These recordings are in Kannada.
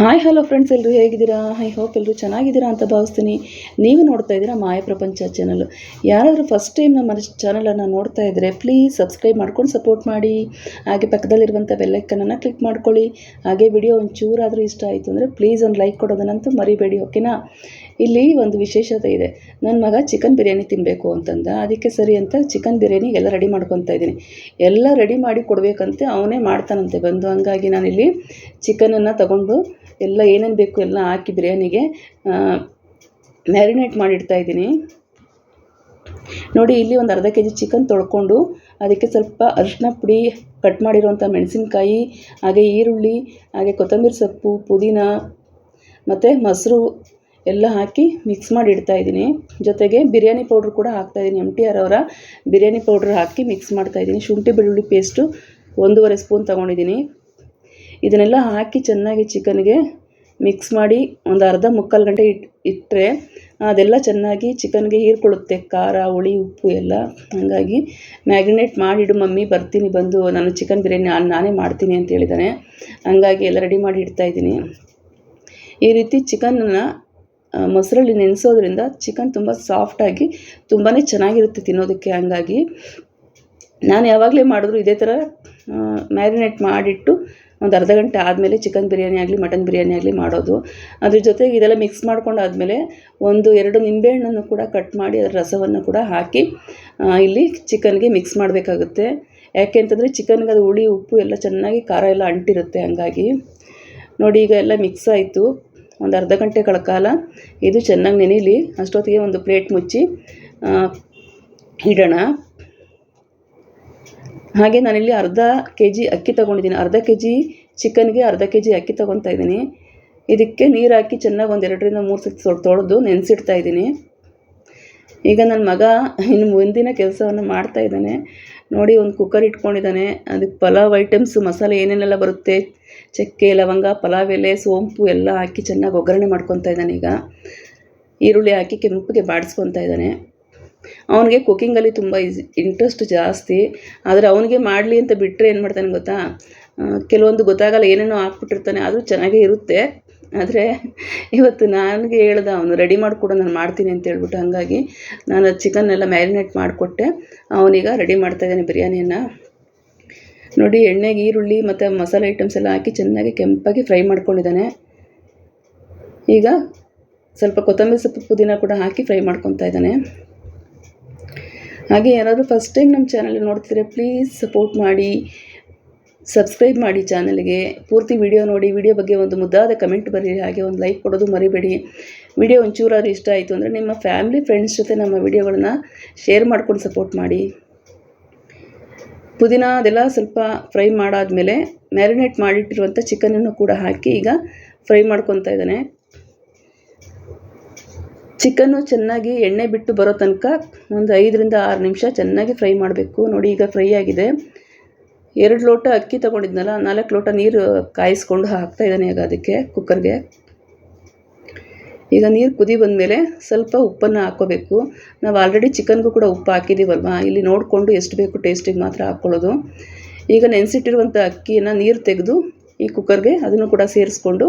ಹಾಯ್ ಹಲೋ ಫ್ರೆಂಡ್ಸ್ ಎಲ್ಲರೂ ಹೇಗಿದ್ದೀರಾ? ಐ ಹೋಪ್ ಎಲ್ಲರೂ ಚೆನ್ನಾಗಿದ್ದೀರಾ ಅಂತ ಭಾವಿಸ್ತೀನಿ. ನೀವು ನೋಡ್ತಾ ಇದ್ದೀರಾ ಮಾಯ ಪ್ರಪಂಚ ಚಾನಲ್ ಯಾರಾದರೂ ಫಸ್ಟ್ ಟೈಮ್ ನಮ್ಮ ಚಾನಲನ್ನು ನೋಡ್ತಾ ಇದ್ದರೆ ಪ್ಲೀಸ್ ಸಬ್ಸ್ಕ್ರೈಬ್ ಮಾಡ್ಕೊಂಡು ಸಪೋರ್ಟ್ ಮಾಡಿ. ಹಾಗೆ ಪಕ್ಕದಲ್ಲಿರುವಂಥ ಬೆಲ್ಲೈಕನನ್ನು ಕ್ಲಿಕ್ ಮಾಡ್ಕೊಳ್ಳಿ. ಹಾಗೆ ವಿಡಿಯೋ ಒಂಚೂರಾದರೂ ಇಷ್ಟ ಆಯಿತು ಅಂದರೆ ಪ್ಲೀಸ್ ಒಂದು ಲೈಕ್ ಕೊಡೋದನ್ನಂತೂ ಮರಿಬೇಡಿ ಓಕೆನಾ ಇಲ್ಲಿ ಒಂದು ವಿಶೇಷತೆ ಇದೆ. ನನ್ನ ಮಗ ಚಿಕನ್ ಬಿರಿಯಾನಿ ತಿನ್ನಬೇಕು ಅಂತಂದ. ಅದಕ್ಕೆ ಸರಿ ಅಂತ ಚಿಕನ್ ಬಿರಿಯಾನಿ ಎಲ್ಲ ರೆಡಿ ಮಾಡ್ಕೊತಾ ಇದ್ದೀನಿ. ಎಲ್ಲ ರೆಡಿ ಮಾಡಿ ಕೊಡಬೇಕಂತೆ ಅವನೇ ಮಾಡ್ತಾನಂತೆ. ಬಂದು ಹಂಗಾಗಿ ನಾನಿಲ್ಲಿ ಚಿಕನನ್ನು ತಗೊಂಡು ಎಲ್ಲ ಏನೇನು ಬೇಕು ಎಲ್ಲ ಹಾಕಿ ಬಿರಿಯಾನಿಗೆ ಮ್ಯಾರಿನೇಟ್ ಮಾಡಿಡ್ತಾ ಇದ್ದೀನಿ. ನೋಡಿ, ಇಲ್ಲಿ ಒಂದು ಅರ್ಧ ಕೆ ಜಿ ಚಿಕನ್ ತೊಳ್ಕೊಂಡು ಅದಕ್ಕೆ ಸ್ವಲ್ಪ ಅರಿಶಿನ ಪುಡಿ ಕಟ್ ಮಾಡಿರುವಂಥ ಮೆಣಸಿನಕಾಯಿ, ಹಾಗೆ ಈರುಳ್ಳಿ, ಹಾಗೆ ಕೊತ್ತಂಬರಿ ಸೊಪ್ಪು, ಪುದೀನ, ಮತ್ತು ಮೊಸರು ಎಲ್ಲ ಹಾಕಿ ಮಿಕ್ಸ್ ಮಾಡಿ ಇಡ್ತಾ ಇದ್ದೀನಿ. ಜೊತೆಗೆ ಬಿರಿಯಾನಿ ಪೌಡ್ರ್ ಕೂಡ ಹಾಕ್ತಾ ಇದ್ದೀನಿ. ಎಂ ಟಿ ಆರ್ ಅವರ ಬಿರಿಯಾನಿ ಪೌಡ್ರ್ ಹಾಕಿ ಮಿಕ್ಸ್ ಮಾಡ್ತಾ ಇದ್ದೀನಿ. ಶುಂಠಿ ಬೆಳ್ಳುಳ್ಳಿ ಪೇಸ್ಟು ಒಂದೂವರೆ ಸ್ಪೂನ್ ತೊಗೊಂಡಿದ್ದೀನಿ. ಇದನ್ನೆಲ್ಲ ಹಾಕಿ ಚೆನ್ನಾಗಿ ಚಿಕನ್ಗೆ ಮಿಕ್ಸ್ ಮಾಡಿ ಒಂದು ಅರ್ಧ ಮುಕ್ಕಾಲು ಗಂಟೆ ಇಟ್ಟು ಇಟ್ಟರೆ ಅದೆಲ್ಲ ಚೆನ್ನಾಗಿ ಚಿಕನ್ಗೆ ಹೀರ್ಕೊಳ್ಳುತ್ತೆ. ಖಾರ, ಹುಳಿ, ಉಪ್ಪು ಎಲ್ಲ. ಹಾಗಾಗಿ ಮ್ಯಾಗ್ನೇಟ್ ಮಾಡಿಡು ಮಮ್ಮಿ, ಬರ್ತೀನಿ ಬಂದು. ನಾನು ಚಿಕನ್ ಬಿರಿಯಾನಿ ನಾನೇ ಮಾಡ್ತೀನಿ ಅಂತ ಹೇಳಿದ್ದಾನೆ ಹಂಗಾಗಿ ಎಲ್ಲ ರೆಡಿ ಮಾಡಿ ಇಡ್ತಾಯಿದ್ದೀನಿ ಈ ರೀತಿ ಚಿಕನನ್ನು ಮೊಸರಲ್ಲಿ ನೆನೆಸೋದ್ರಿಂದ ಚಿಕನ್ ತುಂಬ ಸಾಫ್ಟಾಗಿ ತುಂಬಾ ಚೆನ್ನಾಗಿರುತ್ತೆ ತಿನ್ನೋದಕ್ಕೆ ಹಂಗಾಗಿ. ನಾನು ಯಾವಾಗಲೇ ಮಾಡಿದ್ರು ಇದೇ ಥರ ಮ್ಯಾರಿನೇಟ್ ಮಾಡಿಟ್ಟು ಒಂದು ಅರ್ಧ ಗಂಟೆ ಆದಮೇಲೆ ಚಿಕನ್ ಬಿರಿಯಾನಿ ಆಗಲಿ ಮಟನ್ ಬಿರಿಯಾನಿ ಆಗಲಿ ಮಾಡೋದು. ಅದ್ರ ಜೊತೆಗೆ ಇದೆಲ್ಲ ಮಿಕ್ಸ್ ಮಾಡ್ಕೊಂಡು ಆದಮೇಲೆ ಒಂದು ಎರಡು ನಿಂಬೆಹಣ್ಣನ್ನು ಕೂಡ ಕಟ್ ಮಾಡಿ ಅದರ ರಸವನ್ನು ಕೂಡ ಹಾಕಿ ಇಲ್ಲಿ ಚಿಕನ್ಗೆ ಮಿಕ್ಸ್ ಮಾಡಬೇಕಾಗುತ್ತೆ. ಯಾಕೆ ಅಂತಂದರೆ ಚಿಕನ್ಗೆ ಅದು ಹುಳಿ, ಉಪ್ಪು ಎಲ್ಲ ಚೆನ್ನಾಗಿ ಖಾರ ಎಲ್ಲ ಅಂಟಿರುತ್ತೆ ಹಂಗಾಗಿ. ನೋಡಿ ಈಗ ಎಲ್ಲ ಮಿಕ್ಸ್ ಆಯಿತು. ಒಂದು ಅರ್ಧ ಗಂಟೆಗಳ ಕಾಲ ಇದು ಚೆನ್ನಾಗಿ ನೆನೀಲಿ, ಅಷ್ಟೊತ್ತಿಗೆ ಒಂದು ಪ್ಲೇಟ್ ಮುಚ್ಚಿ ಇಡೋಣ. ಹಾಗೆ ನಾನಿಲ್ಲಿ ಅರ್ಧ ಕೆ ಜಿ ಅಕ್ಕಿ ತೊಗೊಂಡಿದ್ದೀನಿ. ಅರ್ಧ ಕೆ ಜಿ ಚಿಕನ್ಗೆ ಅರ್ಧ ಕೆ ಜಿ ಅಕ್ಕಿ ತೊಗೊತಾ ಇದ್ದೀನಿ. ಇದಕ್ಕೆ ನೀರು ಹಾಕಿ ಚೆನ್ನಾಗಿ ಒಂದು ಎರಡರಿಂದ ಮೂರು ಸತಿ ತೊಳೆದು ನೆನೆಸಿಡ್ತಾ ಇದ್ದೀನಿ. ಈಗ ನನ್ನ ಮಗ ಇನ್ನು ಮುಂದಿನ ಕೆಲಸವನ್ನು ಮಾಡ್ತಾ ಇದ್ದಾನೆ. ನೋಡಿ ಒಂದು ಕುಕ್ಕರ್ ಇಟ್ಕೊಂಡಿದ್ದಾನೆ. ಅದಕ್ಕೆ ಪಲಾವ್ ಐಟಮ್ಸ್ ಮಸಾಲೆ ಏನೇನೆಲ್ಲ ಬರುತ್ತೆ? ಚಕ್ಕೆ, ಲವಂಗ, ಪಲಾವ್ ಎಲೆ, ಸೋಂಪು ಎಲ್ಲ ಹಾಕಿ ಚೆನ್ನಾಗಿ ಒಗ್ಗರಣೆ ಮಾಡ್ಕೊತಾ ಇದ್ದಾನೆ ಈಗ. ಈರುಳ್ಳಿ ಹಾಕಿ ಕೆಂಪಿಗೆ ಬಾಡಿಸ್ಕೊತಾ ಇದ್ದಾನೆ. ಅವನಿಗೆ ಕುಕ್ಕಿಂಗಲ್ಲಿ ತುಂಬ ಇಂಟ್ರೆಸ್ಟ್ ಜಾಸ್ತಿ. ಆದರೆ ಅವನಿಗೆ ಮಾಡಲಿ ಅಂತ ಬಿಟ್ಟರೆ ಏನು ಮಾಡ್ತಾನೆ ಗೊತ್ತಾ? ಕೆಲವೊಂದು ಗೊತ್ತಾಗಲ್ಲ ಏನೇನೋ ಹಾಕ್ಬಿಟ್ಟಿರ್ತಾನೆ, ಆದರೂ ಚೆನ್ನಾಗೇ ಇರುತ್ತೆ. ಆದರೆ ಇವತ್ತು ನನಗೆ ಹೇಳ್ದ ಅವನು, ರೆಡಿ ಮಾಡಿಕೊಡು, ನಾನು ಮಾಡ್ತೀನಿ ಅಂತ ಹೇಳ್ಬಿಟ್ಟು ಹಾಗಾಗಿ ನಾನು ಚಿಕನ್ನೆಲ್ಲ ಮ್ಯಾರಿನೇಟ್ ಮಾಡಿಕೊಟ್ಟೆ. ಅವನೀಗ ರೆಡಿ ಮಾಡ್ತಾಯಿದ್ದಾನೆ ಬಿರಿಯಾನಿಯನ್ನು. ನೋಡಿ, ಎಣ್ಣೆಗೆ ಈರುಳ್ಳಿ ಮತ್ತು ಮಸಾಲೆ ಐಟಮ್ಸ್ ಎಲ್ಲ ಹಾಕಿ ಚೆನ್ನಾಗಿ ಕೆಂಪಾಗಿ ಫ್ರೈ ಮಾಡ್ಕೊಂಡಿದ್ದಾನೆ. ಈಗ ಸ್ವಲ್ಪ ಕೊತ್ತಂಬರಿ ಸೊಪ್ಪು ಪುದೀನ ಕೂಡ ಹಾಕಿ ಫ್ರೈ ಮಾಡ್ಕೊತಾ ಇದ್ದಾನೆ. ಹಾಗೆ ಯಾರಾದರೂ ಫಸ್ಟ್ ಟೈಮ್ ನಮ್ಮ ಚಾನಲ್ ನೋಡ್ತಿದ್ರೆ ಪ್ಲೀಸ್ ಸಪೋರ್ಟ್ ಮಾಡಿ. ಸಬ್ಸ್ಕ್ರೈಬ್ ಮಾಡಿ ಚಾನಲ್ಗೆ. ಪೂರ್ತಿ ವಿಡಿಯೋ ನೋಡಿ, ವಿಡಿಯೋ ಬಗ್ಗೆ ಒಂದು ಮುದ್ದಾದ ಕಮೆಂಟ್ ಬರೀರಿ, ಹಾಗೆ ಒಂದು ಲೈಕ್ ಕೊಡೋದು ಮರಿಬೇಡಿ. ವಿಡಿಯೋ ಒಂಚೂರಾದ್ರೂ ಇಷ್ಟ ಆಯಿತು ಅಂದರೆ ನಿಮ್ಮ ಫ್ಯಾಮಿಲಿ, ಫ್ರೆಂಡ್ಸ್ ಜೊತೆ ನಮ್ಮ ವಿಡಿಯೋಗಳನ್ನ ಶೇರ್ ಮಾಡ್ಕೊಂಡು ಸಪೋರ್ಟ್ ಮಾಡಿ. ಪುದೀನ ಅದೆಲ್ಲ ಸ್ವಲ್ಪ ಫ್ರೈ ಮಾಡಾದಮೇಲೆ ಮ್ಯಾರಿನೇಟ್ ಮಾಡಿಟ್ಟಿರುವಂಥ ಚಿಕನನ್ನು ಕೂಡ ಹಾಕಿ ಈಗ ಫ್ರೈ ಮಾಡ್ಕೊತಾ ಇದ್ದಾನೆ. ಚಿಕನ್ನು ಚೆನ್ನಾಗಿ ಎಣ್ಣೆ ಬಿಟ್ಟು ಬರೋ ತನಕ ಒಂದು ಐದರಿಂದ ಆರು ನಿಮಿಷ ಚೆನ್ನಾಗಿ ಫ್ರೈ ಮಾಡಬೇಕು. ನೋಡಿ ಈಗ ಫ್ರೈ ಆಗಿದೆ. ಎರಡು ಲೋಟ ಅಕ್ಕಿ ತೊಗೊಂಡಿದ್ನಲ್ಲ, ನಾಲ್ಕು ಲೋಟ ನೀರು ಕಾಯಿಸ್ಕೊಂಡು ಹಾಕ್ತಾಯಿದ್ದಾನೆ ಈಗ ಅದಕ್ಕೆ ಕುಕ್ಕರ್ಗೆ ಈಗ ನೀರು ಕುದಿ ಬಂದಮೇಲೆ ಸ್ವಲ್ಪ ಉಪ್ಪನ್ನು ಹಾಕ್ಕೋಬೇಕು. ನಾವು ಆಲ್ರೆಡಿ ಚಿಕನ್ಗೂ ಕೂಡ ಉಪ್ಪು ಹಾಕಿದ್ದೀವಲ್ವ? ಇಲ್ಲಿ ನೋಡಿಕೊಂಡು ಎಷ್ಟು ಬೇಕು ಟೇಸ್ಟಿಗೆ ಮಾತ್ರ ಹಾಕ್ಕೊಳ್ಳೋದು. ಈಗ ನೆನೆಸಿಟ್ಟಿರುವಂಥ ಅಕ್ಕಿಯನ್ನು ನೀರು ತೆಗೆದು ಈ ಕುಕ್ಕರ್ಗೆ ಅದನ್ನು ಕೂಡ ಸೇರಿಸ್ಕೊಂಡು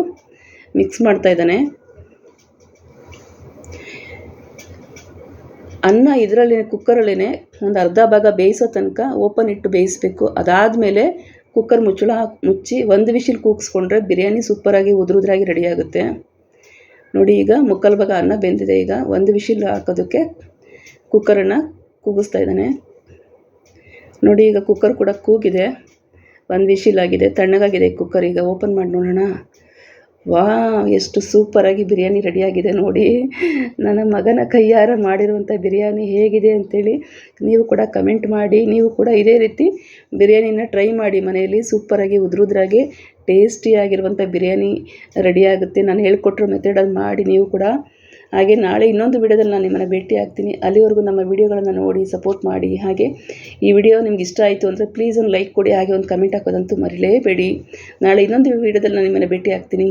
ಮಿಕ್ಸ್ ಮಾಡ್ತಾಯಿದ್ದಾನೆ ಅನ್ನ ಇದರಲ್ಲಿ ಕುಕ್ಕರಲ್ಲೇ ಒಂದು ಅರ್ಧ ಭಾಗ ಬೇಯಿಸೋ ತನಕ ಓಪನ್ ಇಟ್ಟು ಬೇಯಿಸಬೇಕು. ಅದಾದಮೇಲೆ ಕುಕ್ಕರ್ ಮುಚ್ಚಳ ಮುಚ್ಚಿ ಒಂದು ವಿಶಿಲ್ ಕೂಗಿಸ್ಕೊಂಡ್ರೆ ಬಿರಿಯಾನಿ ಸೂಪರಾಗಿ ಉದುರುದ್ರಾಗಿ ರೆಡಿ ಆಗುತ್ತೆ. ನೋಡಿ ಈಗ ಮುಕ್ಕಲ್ ಭಾಗ ಅನ್ನ ಬೆಂದಿದೆ. ಈಗ ಒಂದು ವಿಶಿಲ್ ಹಾಕೋದಕ್ಕೆ ಕುಕ್ಕರನ್ನು ಕೂಗಿಸ್ತಾ ಇದ್ದಾನೆ. ನೋಡಿ ಈಗ ಕುಕ್ಕರ್ ಕೂಡ ಕೂಗಿದೆ. ಒಂದು ವಿಶಿಲ್ ಆಗಿದೆ, ತಣ್ಣಗಾಗಿದೆ ಕುಕ್ಕರ್ ಈಗ ಓಪನ್ ಮಾಡಿ ನೋಡೋಣ. ವಾ ಎಷ್ಟು ಸೂಪರಾಗಿ ಬಿರಿಯಾನಿ ರೆಡಿಯಾಗಿದೆ ನೋಡಿ. ನನ್ನ ಮಗನ ಕೈಯಾರ ಮಾಡಿರುವಂಥ ಬಿರಿಯಾನಿ ಹೇಗಿದೆ ಅಂಥೇಳಿ ನೀವು ಕೂಡ ಕಮೆಂಟ್ ಮಾಡಿ. ನೀವು ಕೂಡ ಇದೇ ರೀತಿ ಬಿರಿಯಾನಿನ ಟ್ರೈ ಮಾಡಿ. ಮನೆಯಲ್ಲಿ ಸೂಪರಾಗಿ ಉದ್ರುದ್ರಾಗಿ ಟೇಸ್ಟಿಯಾಗಿರುವಂಥ ಬಿರಿಯಾನಿ ರೆಡಿಯಾಗುತ್ತೆ ನಾನು ಹೇಳ್ಕೊಟ್ಟಿರೋ ಮೆಥಡಲ್ಲಿ ಮಾಡಿ. ನೀವು ಕೂಡ ಹಾಗೆ ನಾಳೆ ಇನ್ನೊಂದು ವಿಡಿಯೋದಲ್ಲಿ ನಾನು ನಿಮ್ಮನ್ನು ಭೇಟಿ ಆಗ್ತೀನಿ. ಅಲ್ಲಿವರೆಗೂ ನಮ್ಮ ವಿಡಿಯೋಗಳನ್ನು ನೋಡಿ ಸಪೋರ್ಟ್ ಮಾಡಿ. ಹಾಗೆ ಈ ವಿಡಿಯೋ ನಿಮ್ಗೆ ಇಷ್ಟ ಆಯಿತು ಅಂದರೆ ಪ್ಲೀಸ್ ಒಂದು ಲೈಕ್ ಕೊಡಿ. ಹಾಗೆ ಒಂದು ಕಮೆಂಟ್ ಹಾಕೋದಂತೂ ಮರಿಲೇಬೇಡಿ. ನಾಳೆ ಇನ್ನೊಂದು ವಿಡಿಯೋದಲ್ಲಿ ನಾನು ನಿಮ್ಮನ್ನು ಭೇಟಿ ಆಗ್ತೀನಿ.